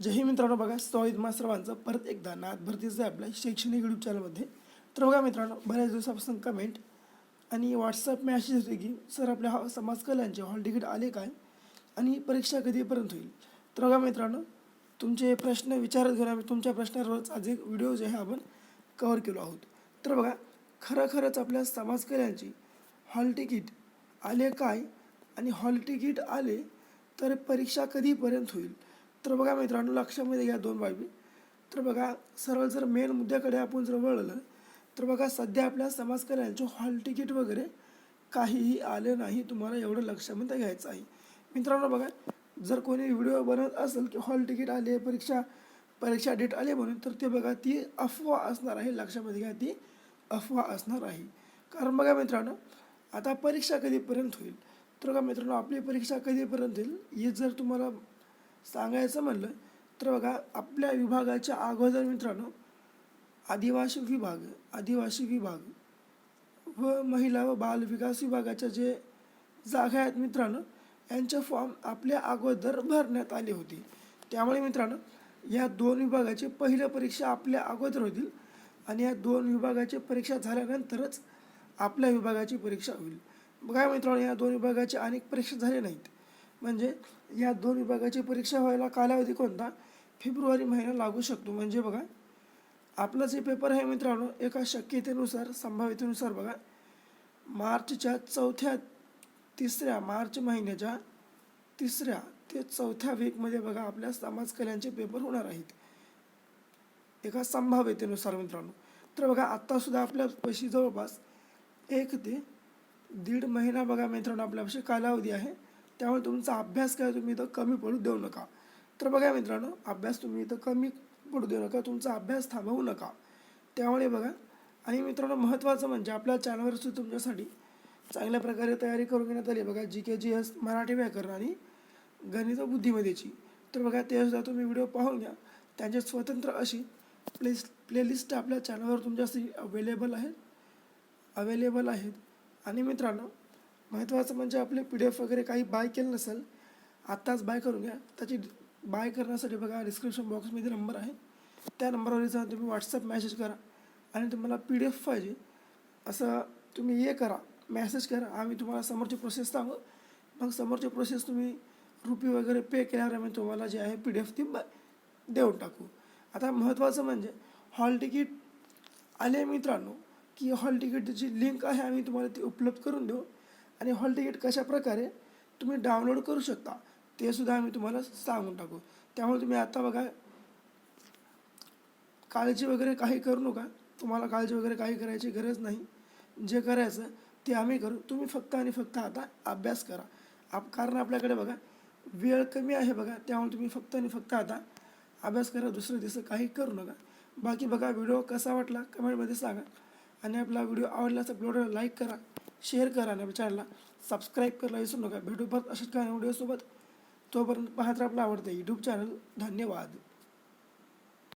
जय हिंद मित्रांनो बघा स्वागत मा सर्वांचं परत एकदा नाथ भरतीचं आपल्या शैक्षणिक यूट्यूब चॅनलमध्ये तर बघा मित्रांनो बऱ्याच दिवसापासून कमेंट आणि व्हॉट्सअप मॅसेज होते की सर आपल्या हा समाज कल्याणचे हॉल तिकीट आले काय? आणि परीक्षा कधीपर्यंत होईल? तर बघा मित्रांनो तुमचे प्रश्न विचारत घेऊन आम्ही तुमच्या प्रश्नावरच आज एक व्हिडिओ जे आहे आपण कवर केलो आहोत. तर बघा खरं खरंच आपल्या समाज कल्याणची हॉल तिकीट आले काय? आणि हॉल तिकीट आले तर परीक्षा कधीपर्यंत होईल? तर बघा मित्रांनो लक्षामध्ये घ्या दोन बाबी. तर बघा सरळ जर मेन मुद्द्याकडे आपण जर वळलं तर बघा सध्या आपल्या समाजकल्याणचे हॉल तिकीट वगैरे काहीही आले नाही तुम्हाला एवढं लक्षामध्ये घ्यायचं आहे. मित्रांनो बघा जर कोणी व्हिडिओ बनवत असेल की हॉल तिकीट आले परीक्षा परीक्षा डेट आले म्हणून तर ते बघा ती अफवा असणार आहे लक्षामध्ये घ्या ती अफवा असणार आहे. कारण बघा मित्रांनो आता परीक्षा कधीपर्यंत होईल? तर बघा मित्रांनो आपली परीक्षा कधीपर्यंत होईल? हे जर तुम्हाला सांगायचं म्हणलं तर बघा आपल्या विभागाच्या अगोदर मित्रांनो आदिवासी विभाग आदिवासी विभाग व महिला व बाल विकास विभागाच्या जे जागा आहेत मित्रांनो यांचे फॉर्म आपल्या अगोदर भरण्यात आले होते. त्यामुळे मित्रांनो या दोन विभागाचे पहिल्या परीक्षा आपल्या अगोदर होतील आणि या दोन विभागाची परीक्षा झाल्यानंतरच आपल्या विभागाची परीक्षा होईल. बघा मित्रांनो या दोन विभागाची अनेक परीक्षा झाल्या नाहीत. म्हणजे या दोन विभागाची परीक्षा व्हायला कालावधी कोणता? फेब्रुवारी महिना लागू शकतो. म्हणजे बघा आपला जे पेपर आहे मित्रांनो एका शक्यतेनुसार संभाव्यतेनुसार बघा. मार्चच्या चौथ्या तिसऱ्या मार्च महिन्याच्या तिसऱ्या ते चौथ्या वीकमध्ये बघा आपल्या समाज कल्याणचे पेपर होणार आहेत. एका संभाव्यतेनुसार मित्रांनो. तर बघा आत्तासुद्धा आपल्या पैशी जवळपास एक ते दीड महिना बघा मित्रांनो आपल्यापाशी कालावधी आहे. त्यामुळे तुमचा अभ्यास काय तुम्ही इथं कमी पडू देऊ नका. तर बघा मित्रांनो अभ्यास तुम्ही इथं कमी पडू देऊ नका तुमचा अभ्यास थांबवू नका. त्यामुळे बघा आणि मित्रांनो महत्त्वाचं म्हणजे आपल्या चॅनलवरसुद्धा तुमच्यासाठी चांगल्या प्रकारे तयारी करून घेण्यात आली बघा जी के जी एस मराठी व्याकरण आणि गणित बुद्धिमतेची बुद्धिमत्तेची. तर बघा ते सुद्धा तुम्ही व्हिडिओ पाहून घ्या. त्यांचे स्वतंत्र अशी प्लेस प्लेलिस्ट आपल्या चॅनलवर तुमच्यासाठी अवेलेबल आहेत अवेलेबल आहेत. आणि मित्रांनो महत्त्वाचं म्हणजे आपले पी डी एफ वगैरे काही बाय केलं नसेल आत्ताच बाय करून घ्या. त्याची बाय करण्यासाठी बघा डिस्क्रिप्शन बॉक्समध्ये नंबर आहे. त्या नंबरवर जाऊन तुम्ही व्हॉट्सअप मॅसेज करा आणि तुम्हाला पी डी एफ पाहिजे. असं तुम्ही हे करा मॅसेज करा. आम्ही तुम्हाला समोरची प्रोसेस सांगू. मग समोरची प्रोसेस तुम्ही रुपी वगैरे पे केल्यावर आम्ही तुम्हाला जे आहे पी डी एफ ती देऊन टाकू. आता महत्त्वाचं म्हणजे हॉल तिकीट आले मित्रांनो की हॉल तिकीटची लिंक आहे आम्ही तुम्हाला ती उपलब्ध करून देऊ. आणि हॉल तिकीट कशा प्रकारे तुम्ही डाउनलोड करू शकता ते सुद्धा आम्ही तुम्हाला सांगून टाकू. त्यामुळे तुम्ही आता बघा काळजी वगैरे काही करू नका. तुम्हाला काळजी वगैरे काही करायची गरज नाही. जे करायचं ते आम्ही करू. तुम्ही फक्त आणि फक्त आता अभ्यास करा. आप कारण आपल्याकडे बघा वेळ कमी आहे बघा त्यामुळे तुम्ही फक्त आणि फक्त आता अभ्यास करा. दुसरं दिवस काही करू नका. बाकी बघा व्हिडिओ कसा वाटला कमेंटमध्ये सांगा. आणि आपला व्हिडिओ आवडला तर व्हिडिओला लाईक करा. शेअर करा आणि आपल्या चॅनलला सबस्क्राईब करायला विसरू नका. भेटू परत अशाच काही व्हिडिओसोबत. तोपर्यंत पाहत राहा आपलं आवडतं यूट्यूब चॅनल धन्यवाद.